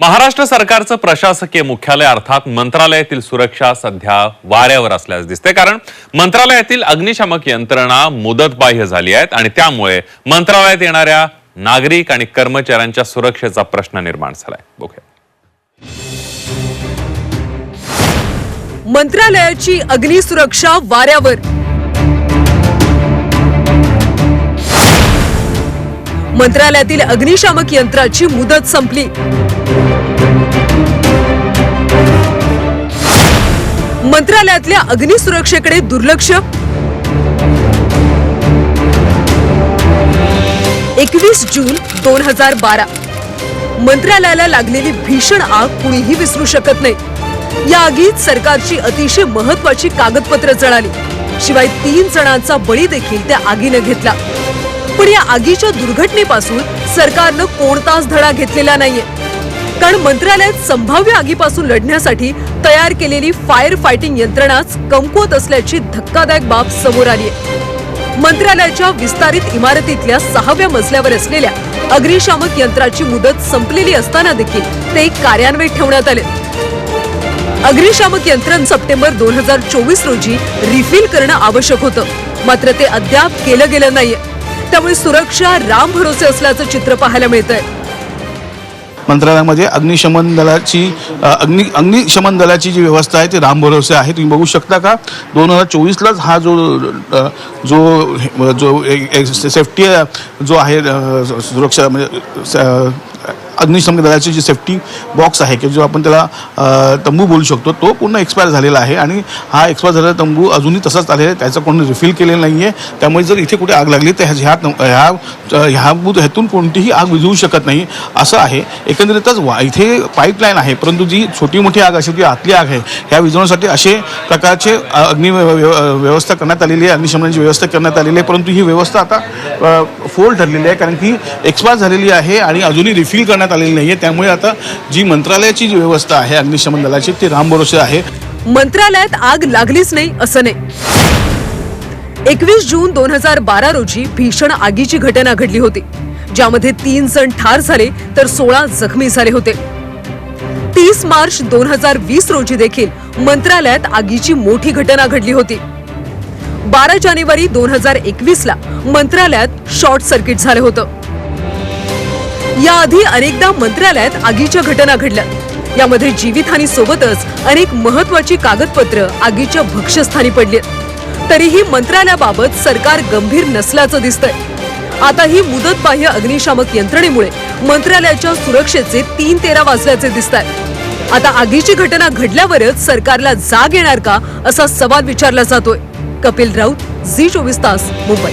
महाराष्ट्र सरकारचं प्रशासकीय मुख्यालय अर्थात मंत्रालयातील सुरक्षा सध्या वाऱ्यावर असल्यास दिसते कारण मंत्रालयातील अग्निशामक यंत्रणा मुदतबाह्य झाली आहेत आणि त्यामुळे मंत्रालयात येणाऱ्या नागरिक आणि कर्मचाऱ्यांच्या सुरक्षेचा प्रश्न निर्माण झालाय. बघूया. मंत्रालयाची अग्निसुरक्षा वाऱ्यावर. मंत्रालयातील अग्निशामक यंत्राची मुदत संपली. मंत्रालयातल्या अग्निसुरक्षेकडे दुर्लक्ष. एकवीस जून दोन हजार बारा. मंत्रालयाला लागलेली भीषण आग कुणीही विसरू शकत नाही. या आगीत सरकारची अतिशय महत्वाची कागदपत्र जळाली. शिवाय तीन जणांचा बळी देखील त्या आगीनं घेतला. पण या आगीच्या दुर्घटनेपासून सरकारनं कोणताच धडा घेतलेला नाहीये. कारण मंत्रालयात संभाव्य आगीपासून लढण्यासाठी तयार केलेली फायर फायटिंग यंत्रणाच कमकुवत असल्याची धक्कादायक बाब समोर आली आहे. मंत्रालयाच्या विस्तारित इमारतीतल्या सहाव्या मजल्यावर असलेल्या अग्निशामक यंत्राची मुदत संपलेली असताना देखील ते कार्यान्वित ठेवण्यात आले. अग्निशामक यंत्रण सप्टेंबर दोन हजार चोवीस रोजी रिफिल करणं आवश्यक होतं. मात्र ते अद्याप केलं गेलं नाहीये. त्यामुळे सुरक्षा राम भरोसे असल्याचं चित्र पाहायला मिळतंय. मंत्रालयामध्ये अग्निशमन दलाची अग्नि अग्निशमन दलाची जी व्यवस्था आहे ती राम भरोसे आहे. तुम्ही बघू शकता का? दोन हजार चोवीसलाच हा जो जो जो सेफ्टी जो आहे सुरक्षा म्हणजे स- अग्निशमन दलाची जी सेफ्टी बॉक्स आहे की जो आपण त्याला तंबू बोलू शकतो तो पूर्ण एक्सपायर झालेला आहे आणि हा एक्सपायर झालेला तंबू अजूनही तसाच आलेला आहे. त्याचं कोणी रिफिल केलेलं नाही आहे त्यामुळे जर इथे कुठे आग लागली तर ह्या ह्या ह्या ह्यातून कोणतीही आग विझवू शकत नाही असं आहे. एकंदरीतच वा इथे पाईपलाईन आहे परंतु जी छोटी मोठी आग असेल किंवा आतली आग आहे ह्या विझवण्यासाठी असे प्रकारचे अग्नि व्यवस्था करण्यात आलेली आहे अग्निशमनाची व्यवस्था करण्यात आलेली आहे परंतु ही व्यवस्था आता फोल ठरलेली आहे कारण की एक्सपायर झालेली आहे आणि अजूनही रिफिल करण्यात आलेली नाही आहे त्यामुळे आता जी मंत्रालयाची जी व्यवस्था आहे अग्निशमन दलाची ती रामभरोसे आहे. मंत्रालयात आग लागलीच नाही असं नाही. एकवीस जून दोन हजार बारा रोजी भीषण आगीची घटना घडली होती. ज्यामध्ये तीन जण ठार झाले तर सोळा जखमी झाले होते. तीस मार्च दोन हजार वीस रोजी देखील मंत्रालयात आगीची मोठी घटना घडली होती. बारा जानेवारी दोन हजार एकवीस ला मंत्रालयात शॉर्ट सर्किट झालं होतं. याआधी अनेकदा मंत्रालयात आगीच्या घटना घडल्या. यामध्ये जीवितहानी सोबतच अनेक महत्वाची कागदपत्र आगीच्या भक्ष्यस्थानी पडली तरीही मंत्रालयाबाबत सरकार गंभीर नसल्याचं दिसतंय. आता ही मुदतबाह्य अग्निशामक यंत्रणेमुळे मंत्रालयाच्या सुरक्षेचे तीन तेरा वाजल्याचे दिसत आहेत आता आगीची घटना घडल्यावरच सरकारला जाग येणार का असा सवाल विचारला जातोय. कपिल राऊत झी चोवीस तास मुंबई.